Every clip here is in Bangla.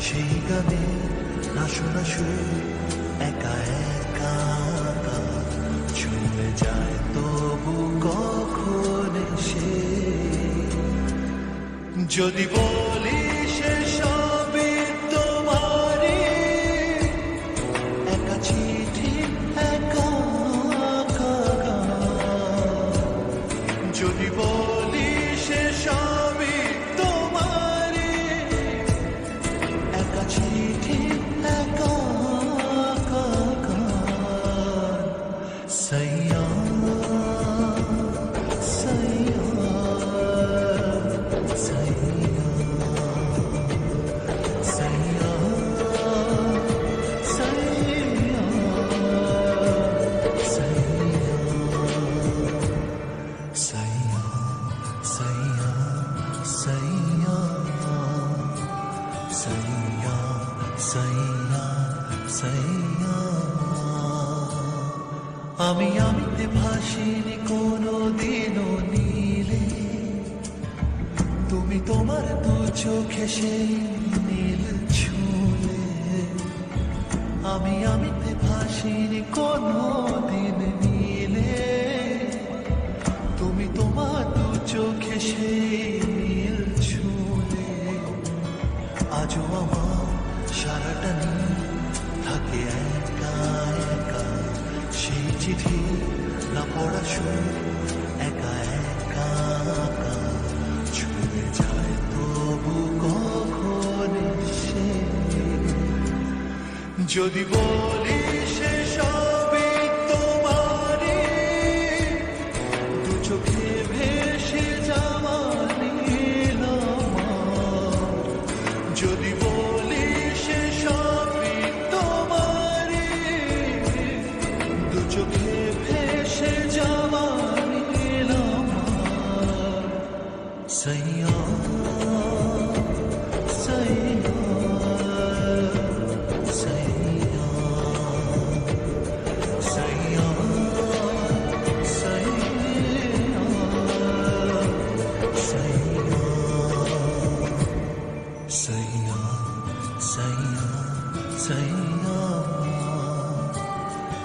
সেই গানে না শোনা একা একা চলে যায় তবু কখন সে যদি বলি সাইয়া সাইয়া সাইয়া আমি আমিতে ভাসিনি কোনো দিনও নীলে তুমি তোমার দু চোখে সেই সারাটা থাকে একা একা। সেই চিঠি না পড়া একা একা ছুঁয়ে যায় তবু কখন সে। যদি বলি সে সবই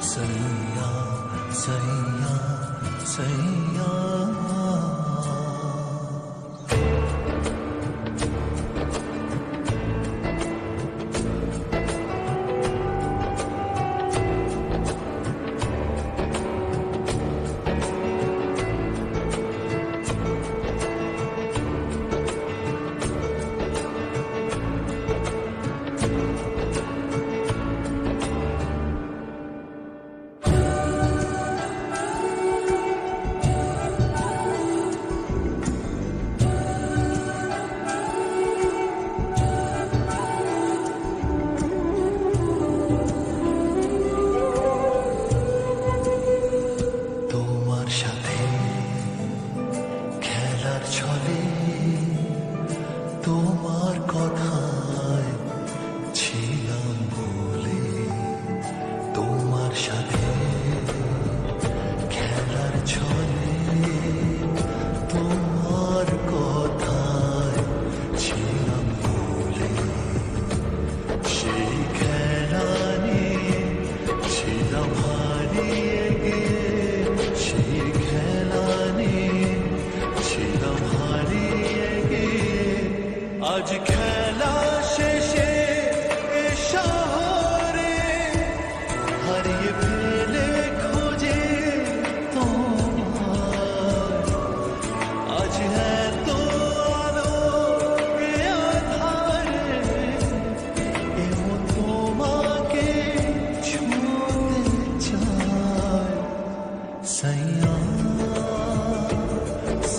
سیا سیا سیا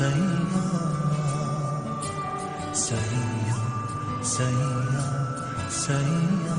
सैया सैया सैया सैया